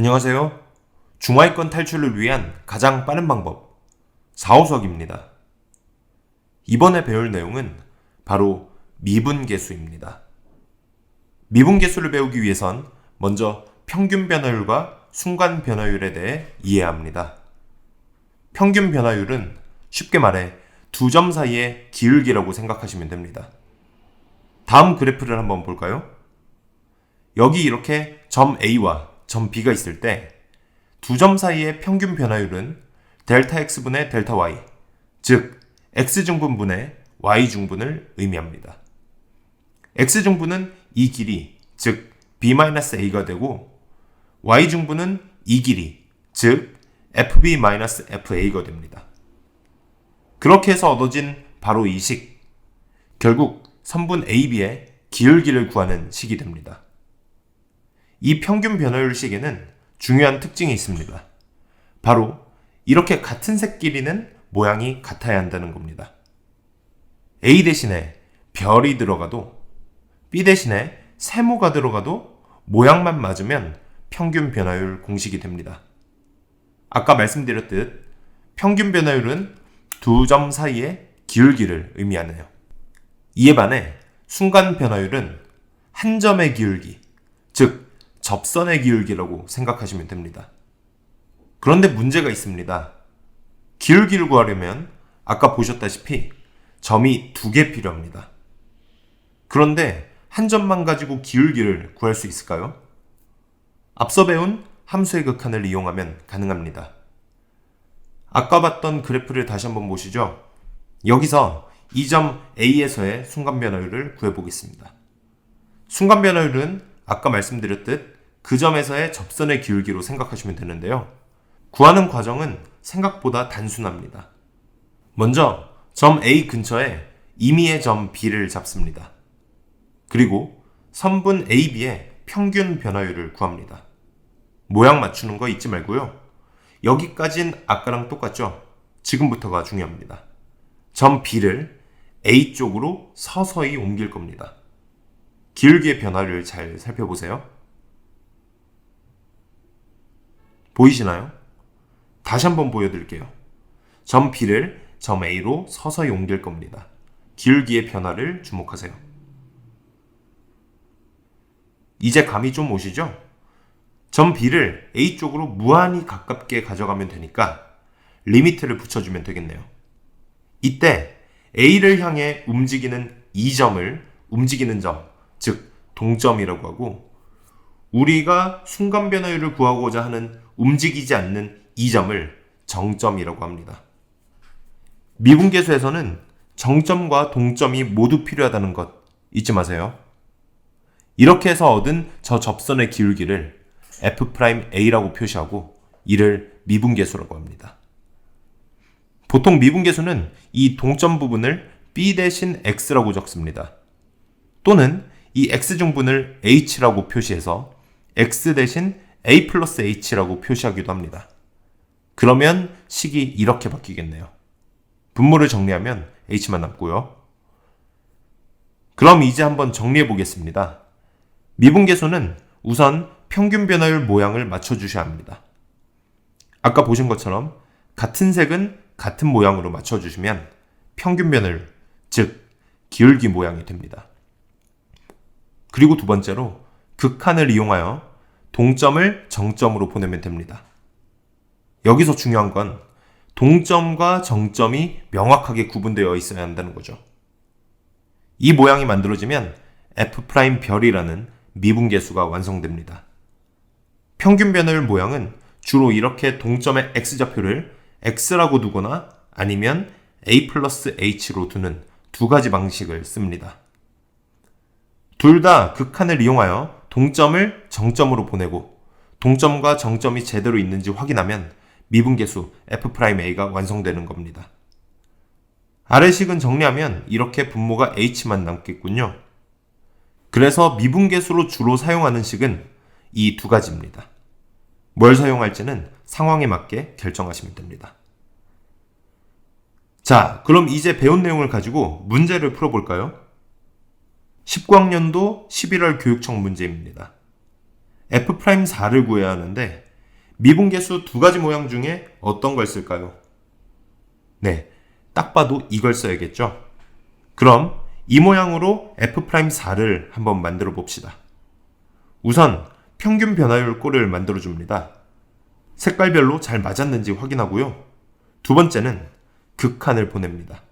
안녕하세요. 중하위권 탈출을 위한 가장 빠른 방법 4호석입니다. 이번에 배울 내용은 바로 미분계수입니다. 미분계수를 배우기 위해선 먼저 평균 변화율과 순간 변화율에 대해 이해합니다. 평균 변화율은 쉽게 말해 두 점 사이의 기울기라고 생각하시면 됩니다. 다음 그래프를 한번 볼까요? 여기 이렇게 점 A와 점 B가 있을 때 두 점 사이의 평균 변화율은 델타 X분의 델타 Y, 즉 X증분분의 Y중분을 의미합니다. X증분은 이 길이, 즉 B-A가 되고 Y중분은 이 길이, 즉 FB-FA가 됩니다. 그렇게 해서 얻어진 바로 이 식, 결국 선분 AB의 기울기를 구하는 식이 됩니다. 이 평균 변화율 식에는 중요한 특징이 있습니다. 바로 이렇게 같은 색 길이는 모양이 같아야 한다는 겁니다. A 대신에 별이 들어가도 B 대신에 세모가 들어가도 모양만 맞으면 평균 변화율 공식이 됩니다. 아까 말씀드렸듯 평균 변화율은 두 점 사이의 기울기를 의미하네요. 이에 반해 순간 변화율은 한 점의 기울기, 즉 접선의 기울기라고 생각하시면 됩니다. 그런데 문제가 있습니다. 기울기를 구하려면 아까 보셨다시피 점이 두 개 필요합니다. 그런데 한 점만 가지고 기울기를 구할 수 있을까요? 앞서 배운 함수의 극한을 이용하면 가능합니다. 아까 봤던 그래프를 다시 한번 보시죠. 여기서 이 점 A에서의 순간 변화율을 구해보겠습니다. 순간 변화율은 아까 말씀드렸듯 그 점에서의 접선의 기울기로 생각하시면 되는데요. 구하는 과정은 생각보다 단순합니다. 먼저 점 A 근처에 임의의 점 B를 잡습니다. 그리고 선분 AB의 평균 변화율을 구합니다. 모양 맞추는 거 잊지 말고요. 여기까진 아까랑 똑같죠? 지금부터가 중요합니다. 점 B를 A 쪽으로 서서히 옮길 겁니다. 기울기의 변화를 잘 살펴보세요. 보이시나요? 다시 한번 보여드릴게요. 점 B를 점 A로 서서히 옮길 겁니다. 기울기의 변화를 주목하세요. 이제 감이 좀 오시죠? 점 B를 A 쪽으로 무한히 가깝게 가져가면 되니까 리미트를 붙여주면 되겠네요. 이때 A를 향해 움직이는 이 점을 움직이는 점, 즉 동점이라고 하고 우리가 순간 변화율을 구하고자 하는 움직이지 않는 이 점을 정점이라고 합니다. 미분계수에서는 정점과 동점이 모두 필요하다는 것 잊지 마세요. 이렇게 해서 얻은 저 접선의 기울기를 F'A라고 표시하고 이를 미분계수라고 합니다. 보통 미분계수는 이 동점 부분을 B 대신 X라고 적습니다. 또는 이 X중분을 H라고 표시해서 X 대신 A 플러스 H라고 표시하기도 합니다. 그러면 식이 이렇게 바뀌겠네요. 분모를 정리하면 H만 남고요. 그럼 이제 한번 정리해 보겠습니다. 미분계수는 우선 평균 변화율 모양을 맞춰 주셔야 합니다. 아까 보신 것처럼 같은 색은 같은 모양으로 맞춰 주시면 평균 변화율, 즉 기울기 모양이 됩니다. 그리고 두 번째로 극한을 이용하여 동점을 정점으로 보내면 됩니다. 여기서 중요한 건 동점과 정점이 명확하게 구분되어 있어야 한다는 거죠. 이 모양이 만들어지면 f' 별이라는 미분계수가 완성됩니다. 평균 변화율 모양은 주로 이렇게 동점의 x좌표를 x라고 두거나 아니면 a 플러스 h로 두는 두 가지 방식을 씁니다. 둘 다 극한을 이용하여 동점을 정점으로 보내고 동점과 정점이 제대로 있는지 확인하면 미분계수 f'a가 완성되는 겁니다. 아래식은 정리하면 이렇게 분모가 h만 남겠군요. 그래서 미분계수로 주로 사용하는 식은 이 두 가지입니다. 뭘 사용할지는 상황에 맞게 결정하시면 됩니다. 자, 그럼 이제 배운 내용을 가지고 문제를 풀어볼까요? 19학년도 11월 교육청 문제입니다. F'4를 구해야 하는데 미분계수 두 가지 모양 중에 어떤 걸 쓸까요? 네, 딱 봐도 이걸 써야겠죠? 그럼 이 모양으로 f'4를 한번 만들어 봅시다. 우선 평균 변화율 꼴을 만들어 줍니다. 색깔별로 잘 맞았는지 확인하고요. 두 번째는 극한을 보냅니다.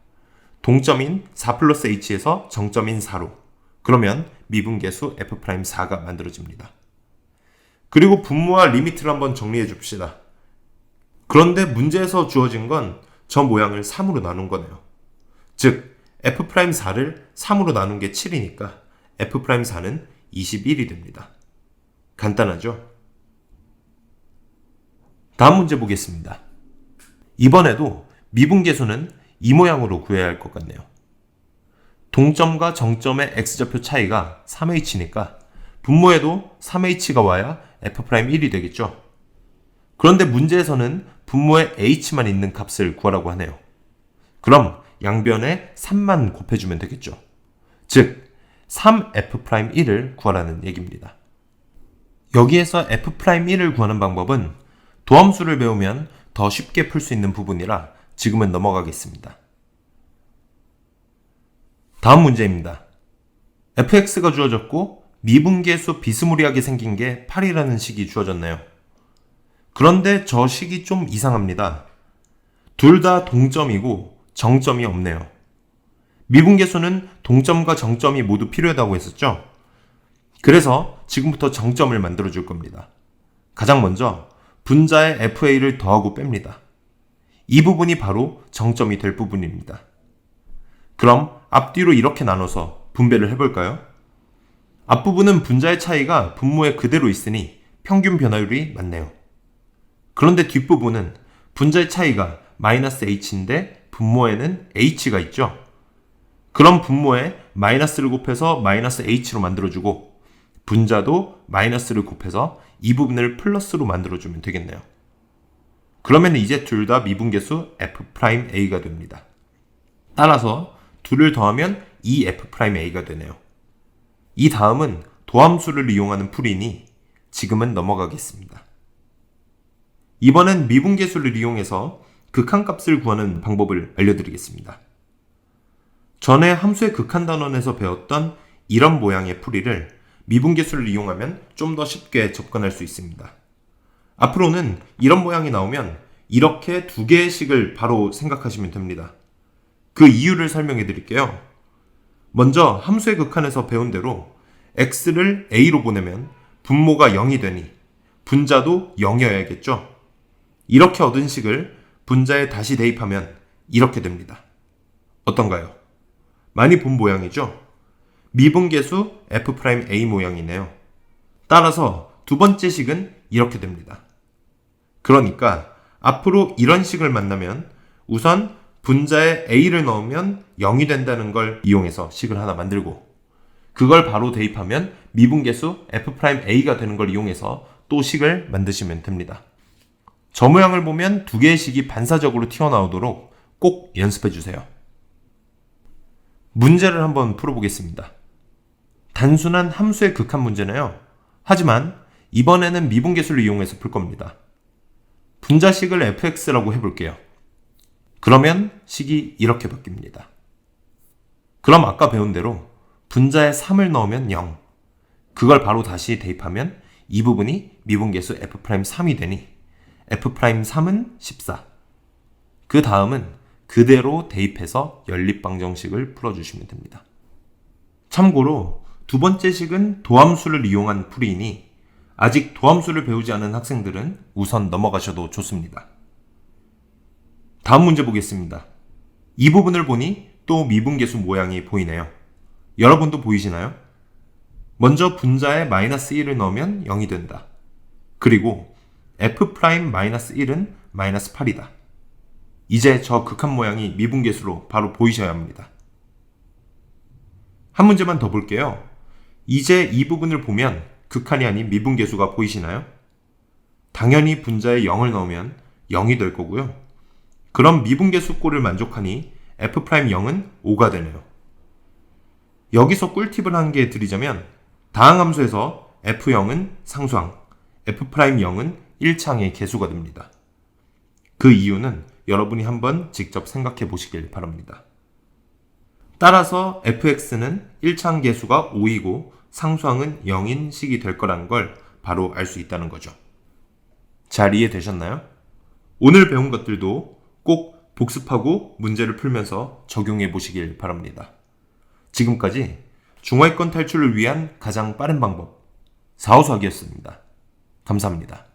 동점인 4 플러스 h에서 정점인 4로 그러면 미분계수 f'4가 만들어집니다. 그리고 분모와 리미트를 한번 정리해 줍시다. 그런데 문제에서 주어진 건 저 모양을 3으로 나눈 거네요. 즉 f'4를 3으로 나눈 게 7이니까 f'4는 21이 됩니다. 간단하죠? 다음 문제 보겠습니다. 이번에도 미분계수는 이 모양으로 구해야 할 것 같네요. 동점과 정점의 x좌표 차이가 3h니까 분모에도 3h가 와야 f'1이 되겠죠. 그런데 문제에서는 분모에 h만 있는 값을 구하라고 하네요. 그럼 양변에 3만 곱해주면 되겠죠. 즉, 3f'1을 구하라는 얘기입니다. 여기에서 f'1을 구하는 방법은 도함수를 배우면 더 쉽게 풀 수 있는 부분이라 지금은 넘어가겠습니다. 다음 문제입니다. fx가 주어졌고 미분계수 비스무리하게 생긴 게 8이라는 식이 주어졌네요. 그런데 저 식이 좀 이상합니다. 둘 다 동점이고 정점이 없네요. 미분계수는 동점과 정점이 모두 필요하다고 했었죠? 그래서 지금부터 정점을 만들어 줄 겁니다. 가장 먼저 분자의 FA를 더하고 뺍니다. 이 부분이 바로 정점이 될 부분입니다. 그럼 앞뒤로 이렇게 나눠서 분배를 해볼까요? 앞부분은 분자의 차이가 분모에 그대로 있으니 평균 변화율이 맞네요. 그런데 뒷부분은 분자의 차이가 마이너스 h인데 분모에는 h가 있죠. 그럼 분모에 마이너스를 곱해서 마이너스 h로 만들어주고 분자도 마이너스를 곱해서 이 부분을 플러스로 만들어주면 되겠네요. 그러면 이제 둘 다 미분계수 f'a가 됩니다. 따라서 둘을 더하면 2f'a가 되네요. 이 다음은 도함수를 이용하는 풀이니 지금은 넘어가겠습니다. 이번엔 미분계수를 이용해서 극한값을 구하는 방법을 알려드리겠습니다. 전에 함수의 극한 단원에서 배웠던 이런 모양의 풀이를 미분계수를 이용하면 좀 더 쉽게 접근할 수 있습니다. 앞으로는 이런 모양이 나오면 이렇게 두 개의 식을 바로 생각하시면 됩니다. 그 이유를 설명해 드릴게요. 먼저 함수의 극한에서 배운 대로 x를 a로 보내면 분모가 0이 되니 분자도 0이어야겠죠. 이렇게 얻은 식을 분자에 다시 대입하면 이렇게 됩니다. 어떤가요? 많이 본 모양이죠? 미분계수 f'a 모양이네요. 따라서 두 번째 식은 이렇게 됩니다. 그러니까 앞으로 이런 식을 만나면 우선 분자에 a를 넣으면 0이 된다는 걸 이용해서 식을 하나 만들고 그걸 바로 대입하면 미분계수 f'a가 되는 걸 이용해서 또 식을 만드시면 됩니다. 저 모양을 보면 두 개의 식이 반사적으로 튀어나오도록 꼭 연습해 주세요. 문제를 한번 풀어보겠습니다. 단순한 함수의 극한 문제네요. 하지만 이번에는 미분계수를 이용해서 풀 겁니다. 분자식을 fx라고 해볼게요. 그러면 식이 이렇게 바뀝니다. 그럼 아까 배운 대로 분자에 3을 넣으면 0. 그걸 바로 다시 대입하면 이 부분이 미분계수 f'3이 되니 f'3은 14. 그 다음은 그대로 대입해서 연립방정식을 풀어주시면 됩니다. 참고로 두 번째 식은 도함수를 이용한 풀이니 아직 도함수를 배우지 않은 학생들은 우선 넘어가셔도 좋습니다. 다음 문제 보겠습니다. 이 부분을 보니 또 미분계수 모양이 보이네요. 여러분도 보이시나요? 먼저 분자에 마이너스 1을 넣으면 0이 된다. 그리고 f'-1은 마이너스 8이다. 이제 저 극한 모양이 미분계수로 바로 보이셔야 합니다. 한 문제만 더 볼게요. 이제 이 부분을 보면 극한이 아닌 미분계수가 보이시나요? 당연히 분자에 0을 넣으면 0이 될 거고요. 그럼 미분계수 꼴을 만족하니 f'0은 5가 되네요. 여기서 꿀팁을 한 개 드리자면 다항함수에서 f0은 상수항, f'0은 1창의 개수가 됩니다. 그 이유는 여러분이 한번 직접 생각해 보시길 바랍니다. 따라서 fx는 1창 개수가 5이고 상수항은 0인 식이 될 거라는 걸 바로 알 수 있다는 거죠. 잘 이해되셨나요? 오늘 배운 것들도 꼭 복습하고 문제를 풀면서 적용해 보시길 바랍니다. 지금까지 중화이권 탈출을 위한 가장 빠른 방법, 사호수학이었습니다. 감사합니다.